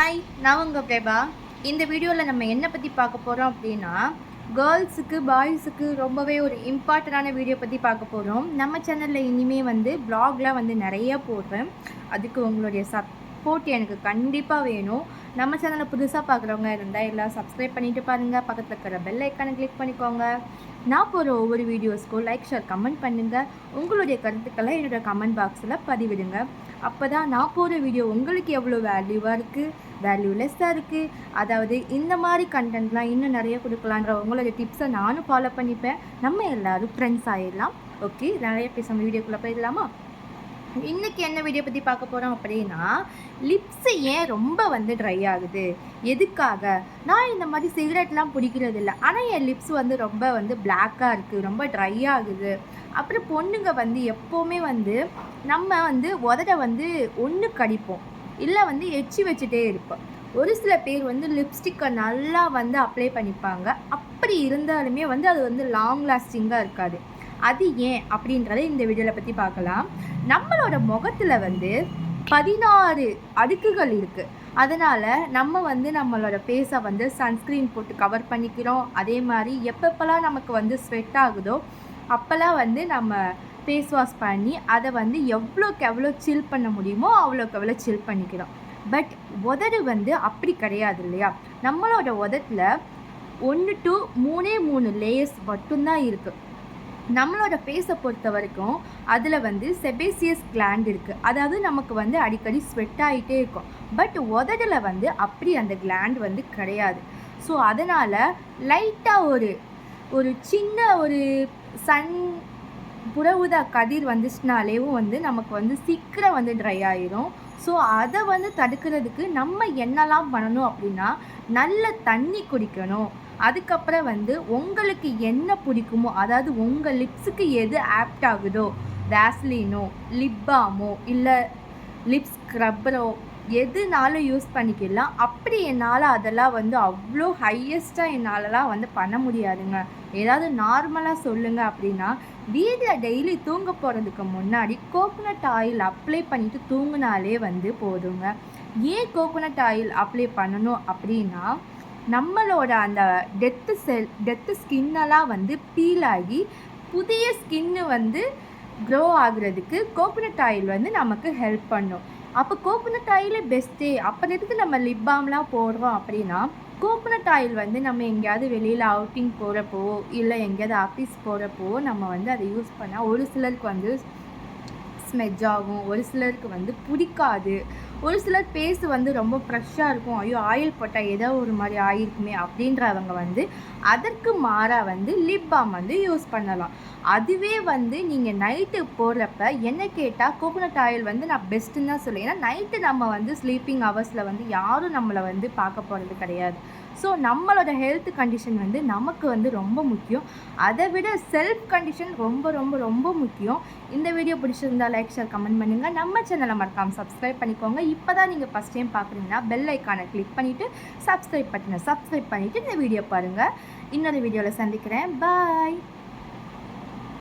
Hi நான் உங்கள் பிரபா. இந்த வீடியோவில் நம்ம என்ன பற்றி பார்க்க போகிறோம் அப்படின்னா கேர்ள்ஸுக்கு பாய்ஸுக்கு ரொம்பவே ஒரு இம்பார்ட்டண்டான வீடியோ பற்றி பார்க்க போகிறோம் நம்ம சேனலில் இனிமேல் வந்து ப்ளாக்லாம் வந்து நிறைய போடுறேன். அதுக்கு உங்களுடைய சப்போர்ட் எனக்கு கண்டிப்பாக வேணும். நம்ம சேனலை புதுசாக பார்க்குறவங்க இருந்தால் எல்லாம் சப்ஸ்கிரைப் பண்ணிட்டு பாருங்கள் பக்கத்தில் இருக்கிற பெல் ஐக்கானை கிளிக் பண்ணிக்கோங்க. நான் போகிற ஒவ்வொரு வீடியோஸ்க்கும் லைக் ஷேர் கமெண்ட் பண்ணுங்கள் உங்களுடைய கருத்துக்களை என்னோட கமெண்ட் பாக்ஸில் பதிவிடுங்க. அப்போ தான் நான் போகிற வீடியோ உங்களுக்கு எவ்வளோ வேல்யூவாக இருக்குது வேல்யூலெஸ்ஸாக இருக்குது அதாவது இந்த மாதிரி கண்டென்ட்லாம் இன்னும் நிறைய கொடுக்கலான்ற உங்களோட டிப்ஸை நானும் ஃபாலோ பண்ணிப்பேன். நம்ம எல்லோரும் ஃப்ரெண்ட்ஸ் ஆகிடலாம் ஓகே நிறைய பேசாமல் வீடியோக்குள்ளே போயிடலாமா? இன்றைக்கி என்ன வீடியோ பற்றி பார்க்க போகிறோம் அப்படின்னா லிப்ஸு ஏன் ரொம்ப வந்து ட்ரை ஆகுது? எதுக்காக? நான் இந்த மாதிரி சிகரெட்லாம் பிடிக்கிறது இல்லை. ஆனால் என் லிப்ஸ் வந்து ரொம்ப வந்து பிளாக்காக இருக்குது ரொம்ப ட்ரை ஆகுது. அப்புறம் பொண்ணுங்க வந்து எப்போவுமே வந்து நம்ம வந்து உதட வந்து ஒன்று கடிப்போம் இல்லை வந்து எச்சி வச்சுட்டே இருப்போம் ஒரு சில பேர் வந்து லிப்ஸ்டிக்கை நல்லா வந்து அப்ளை பண்ணிப்பாங்க. அப்படி இருந்தாலுமே வந்து அது வந்து லாங் லாஸ்டிங்காக இருக்காது. அது ஏன் அப்படின்றத இந்த வீடியோவில் பற்றி பார்க்கலாம். நம்மளோட முகத்தில் வந்து பதினாறு அடுக்குகள் இருக்குது அதனால் நம்ம வந்து நம்மளோட ஃபேஸை வந்து சன்ஸ்க்ரீன் போட்டு கவர் பண்ணிக்கிறோம். அதே மாதிரி எப்பப்பெல்லாம் நமக்கு வந்து ஸ்வெட் ஆகுதோ அப்போல்லாம் வந்து நம்ம ஃபேஸ் வாஷ் பண்ணி அதை வந்து எவ்வளோக்கு எவ்வளோ சில் பண்ண முடியுமோ அவ்வளோக்கு எவ்வளோ சில் பண்ணிக்கிறோம். பட் உதடு வந்து அப்படி கிடையாது இல்லையா? நம்மளோட உதட்டில் ஒன்று டு மூணே மூணு லேயர்ஸ் மட்டும்தான் இருக்குது நம்மளோட ஃபேஸை பொறுத்த வரைக்கும் அதில் வந்து செபேசியஸ் கிளாண்ட் இருக்குது அதாவது நமக்கு வந்து அடிக்கடி ஸ்வெட் ஆகிட்டே இருக்கும். பட் உதடில் வந்து அப்படி அந்த கிளாண்ட் வந்து கிடையாது. ஸோ அதனால் லைட்டாக ஒரு ஒரு சின்ன ஒரு சன் புற ஊதா கதிர் வந்துச்சுனாலேவும் வந்து நமக்கு வந்து சீக்கிரம் வந்து ட்ரை ஆயிரும். ஸோ அதை வந்து தடுக்கிறதுக்கு நம்ம என்னெல்லாம் பண்ணணும் அப்படின்னா நல்ல தண்ணி குடிக்கணும். அதுக்கப்புறம் வந்து உங்களுக்கு என்ன பிடிக்குமோ அதாவது உங்கள் லிப்ஸுக்கு எது ஆப்ட் ஆகுதோ வேஸ்லினோ லிப்பாமோ இல்லை லிப்ஸ் ஸ்க்ரப்பரோ எதுனாலும் யூஸ் பண்ணிக்கலாம். அப்படி என்னால் அதெல்லாம் வந்து அவ்வளோ ஹையஸ்ட்டாக என்னாலலாம் வந்து பண்ண முடியாதுங்க. ஏதாவது நார்மலாக சொல்லுங்கள் அப்படின்னா வீட்டில் டெய்லி தூங்க போகிறதுக்கு முன்னாடி கோகோனட் ஆயில் அப்ளை பண்ணிவிட்டு தூங்கினாலே வந்து போதுங்க. ஏன் கோகோனட் ஆயில் அப்ளை பண்ணணும் அப்படின்னா நம்மளோட அந்த டெத்து செல் டெத்து ஸ்கின்னெல்லாம் வந்து பீல் ஆகி புதிய ஸ்கின்னு வந்து க்ரோ ஆகுறதுக்கு கோகோனட் ஆயில் வந்து நமக்கு ஹெல்ப் பண்ணும். அப்போ கோகோனட் ஆயிலே பெஸ்ட்டே அப்புறம் எதுக்கு நம்ம லிப் பாம்லாம் போடுறோம் அப்படின்னா கோகோனட் ஆயில் வந்து நம்ம எங்கேயாவது வெளியில் அவுட்டிங் போகிறப்போ இல்லை எங்கேயாவது ஆஃபீஸ் போகிறப்போ நம்ம வந்து அதை யூஸ் பண்ணால் ஒரு சிலருக்கு வந்து ஸ்மெஜ் ஆகும். ஒரு சிலருக்கு வந்து பிடிக்காது. ஒரு சிலர் பேஸ் வந்து ரொம்ப ஃப்ரெஷ்ஷாக இருக்கும். ஐயோ ஆயில் போட்டால் ஏதோ ஒரு மாதிரி ஆயிருக்குமே அப்படின்றவங்க வந்து அதற்கு மாறாக வந்து லிப் பாம் வந்து யூஸ் பண்ணலாம். அதுவே வந்து நீங்கள் நைட்டு போடுறப்ப என்ன கேட்டால் கோகோனட் ஆயில் வந்து நான் பெஸ்ட்டுன்னு தான் சொல்லுவேன். ஏன்னா நைட்டு நம்ம வந்து ஸ்லீப்பிங் ஹவர்ஸில் வந்து யாரும் நம்மளை வந்து பார்க்க போகிறது கிடையாது. ஸோ நம்மளோட ஹெல்த் கண்டிஷன் வந்து நமக்கு வந்து ரொம்ப முக்கியம். அதை விட செல்ஃப் கண்டிஷன் ரொம்ப ரொம்ப ரொம்ப முக்கியம். இந்த வீடியோ பிடிச்சிருந்தா லைக் ஷேர் கமெண்ட் பண்ணுங்கள் நம்ம சேனலை மறக்காமல் சப்ஸ்கிரைப் பண்ணிக்கோங்க. இப்போ தான் நீங்கள் ஃபஸ்ட் டைம் பார்க்குறீங்கன்னா பெல் ஐக்கானை கிளிக் பண்ணிவிட்டு சப்ஸ்கிரைப் பட்டனை சப்ஸ்கிரைப் பண்ணிவிட்டு இந்த வீடியோ பாருங்கள் இன்னொரு வீடியோவில் சந்திக்கிறேன். பாய்